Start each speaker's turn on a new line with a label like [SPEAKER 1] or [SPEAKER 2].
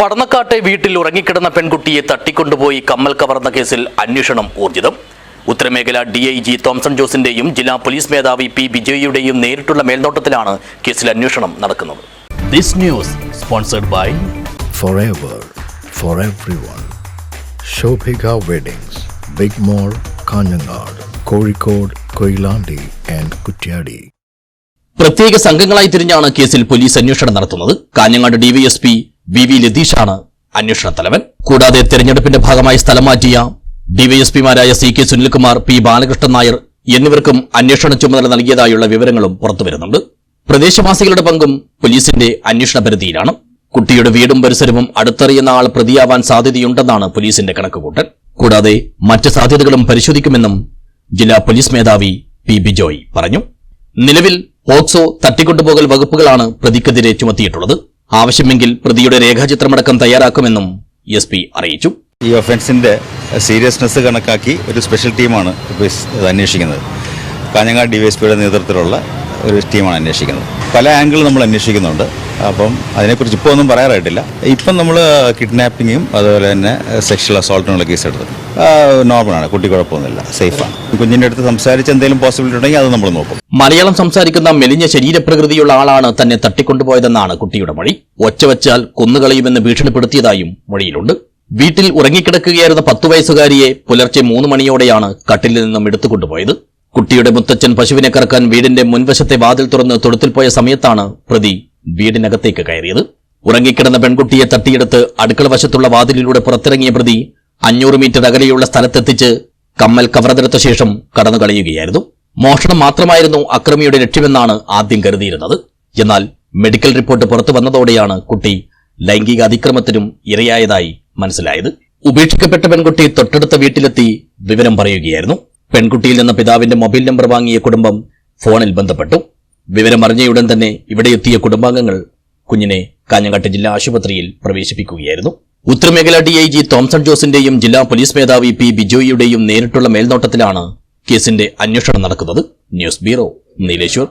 [SPEAKER 1] പടന്നക്കാട്ടെ വീട്ടിൽ ഉറങ്ങിക്കിടന്ന പെൺകുട്ടിയെ തട്ടിക്കൊണ്ടുപോയി കമ്മൽ കവർന്ന കേസിൽ അന്വേഷണം ഊർജിതം. ഉത്തരമേഖല ഡി ഐ ജി തോംസൺ ജോസിന്റെയും ജില്ലാ പോലീസ് മേധാവി പി വിജയിയുടെയും നേരിട്ടുള്ള മേൽനോട്ടത്തിലാണ് കേസിൽ അന്വേഷണം നടക്കുന്നത്. This news sponsored by
[SPEAKER 2] forever for everyone. Shobhika Weddings, Big mall Kanhangad Kozhikode Koilandi and Kuttiadi
[SPEAKER 1] പ്രത്യേക സംഘങ്ങളായി തിരിഞ്ഞാണ് കേസിൽ പോലീസ് അന്വേഷണം നടത്തുന്നത്. കാഞ്ഞങ്ങാട് ഡിവൈഎസ്പി വി വി ലതീഷാണ് അന്വേഷണ തലവൻ കൂടാതെ തെരഞ്ഞെടുപ്പിന്റെ ഭാഗമായി സ്ഥലം മാറ്റിയ ഡിവൈഎസ്പിമാരായ C K Sunilkumar P Balakrishnan Nair എന്നിവർക്കും അന്വേഷണ ചുമതല നൽകിയതായുള്ള വിവരങ്ങളും പുറത്തുവരുന്നുണ്ട് പ്രദേശവാസികളുടെ പങ്കും പോലീസിന്റെ അന്വേഷണ പരിധിയിലാണ്. കുട്ടിയുടെ വീടും പരിസരവും അടുത്തറിയുന്ന ആൾ പ്രതിയാവാൻ സാധ്യതയുണ്ടെന്നാണ് പോലീസിന്റെ കണക്കുകൂട്ടൽ. കൂടാതെ മറ്റ് സാധ്യതകളും പരിശോധിക്കുമെന്നും ജില്ലാ പോലീസ് മേധാവി പി ബിജോയ് പറഞ്ഞു. നിലവിൽ പോക്സോ തട്ടിക്കൊണ്ടുപോകൽ വകുപ്പുകളാണ് പ്രതിക്കെതിരെ ചുമത്തിയിട്ടുള്ളത്. ആവശ്യമെങ്കിൽ പ്രതിയുടെ രേഖാചിത്രമടക്കം തയ്യാറാക്കുമെന്നും എസ് പി അറിയിച്ചു.
[SPEAKER 3] ഈ ഒഫൻസിന്റെ സീരിയസ്നെസ് കണക്കാക്കി ഒരു സ്പെഷ്യൽ ടീമാണ് അന്വേഷിക്കുന്നത്. കാഞ്ഞങ്ങാട് ഡി വൈ എസ് പിയുടെ നേതൃത്വത്തിലുള്ള ഒരു ടീമാണ് അന്വേഷിക്കുന്നത്. പല ആംഗിൾ നമ്മൾ അന്വേഷിക്കുന്നുണ്ട്. അപ്പം അതിനെക്കുറിച്ച് ഇപ്പോൾ ഒന്നും പറയാറായിട്ടില്ല. ഇപ്പം നമ്മൾ കിഡ്നാപ്പിങ്ങും അതുപോലെ തന്നെ സെക്ഷൽ അസോൾട്ടിനുള്ള കേസ് എടുത്തു നോർമലാണ് കുട്ടി കുഴപ്പമൊന്നുമില്ല സേഫാണ് കുഞ്ഞിന്റെ അടുത്ത് സംസാരിച്ച് എന്തെങ്കിലും പോസിബിലിറ്റി ഉണ്ടെങ്കിൽ അത് നമ്മൾ നോക്കും.
[SPEAKER 1] മലയാളം സംസാരിക്കുന്ന മെലിഞ്ഞ ശരീരപ്രകൃതിയുള്ള ആളാണ് തന്നെ തട്ടിക്കൊണ്ടുപോയതെന്നാണ് കുട്ടിയുടെ മൊഴി. ഒച്ച വച്ചാൽ കൊന്നുകളയുമെന്ന് ഭീഷണിപ്പെടുത്തിയതായും മൊഴിയിലുണ്ട്. വീട്ടിൽ ഉറങ്ങിക്കിടക്കുകയായിരുന്ന പത്തു വയസ്സുകാരിയെ പുലർച്ചെ മൂന്ന് മണിയോടെയാണ് കട്ടിലിൽ നിന്നും എടുത്തുകൊണ്ടുപോയത്. കുട്ടിയുടെ മുത്തച്ഛൻ പശുവിനെ കറക്കാൻ വീടിന്റെ മുൻവശത്തെ വാതിൽ തുറന്ന് തൊടുത്തിൽ പോയ സമയത്താണ് പ്രതി വീടിനകത്തേക്ക് കയറിയത്. ഉറങ്ങിക്കിടന്ന പെൺകുട്ടിയെ തട്ടിയെടുത്ത് അടുക്കള വശത്തുള്ള വാതിലിലൂടെ പുറത്തിറങ്ങിയ പ്രതി അഞ്ഞൂറ് മീറ്റർ അകലെയുള്ള സ്ഥലത്തെത്തിച്ച് കമ്മൽ കവർന്നെടുത്ത ശേഷം കടന്നു കളയുകയായിരുന്നു. മോഷണം മാത്രമായിരുന്നു അക്രമിയുടെ ലക്ഷ്യമെന്നാണ് ആദ്യം കരുതിയിരുന്നത്. എന്നാൽ മെഡിക്കൽ റിപ്പോർട്ട് പുറത്തു വന്നതോടെയാണ് കുട്ടി ലൈംഗിക അതിക്രമത്തിനും ഇരയായതായി മനസ്സിലായത്. ഉപേക്ഷിക്കപ്പെട്ട പെൺകുട്ടി തൊട്ടടുത്ത വീട്ടിലെത്തി വിവരം പറയുകയായിരുന്നു. പെൺകുട്ടിയിൽ നിന്ന് പിതാവിന്റെ മൊബൈൽ നമ്പർ വാങ്ങിയ കുടുംബം ഫോണിൽ ബന്ധപ്പെട്ടു. വിവരം അറിഞ്ഞയുടൻ തന്നെ ഇവിടെ എത്തിയ കുടുംബാംഗങ്ങൾ കുഞ്ഞിനെ കാഞ്ഞങ്ങാട്ട് ജില്ലാ ആശുപത്രിയിൽ പ്രവേശിപ്പിക്കുകയായിരുന്നു. ഉത്തരമേഖല ഡി ഐ ജി തോംസൺ ജോസിന്റെയും ജില്ലാ പോലീസ് മേധാവി പി ബിജോയിയുടെയും നേരിട്ടുള്ള മേൽനോട്ടത്തിലാണ് കേസിന്റെ അന്വേഷണം നടക്കുന്നത്. News bureau Nileshwar.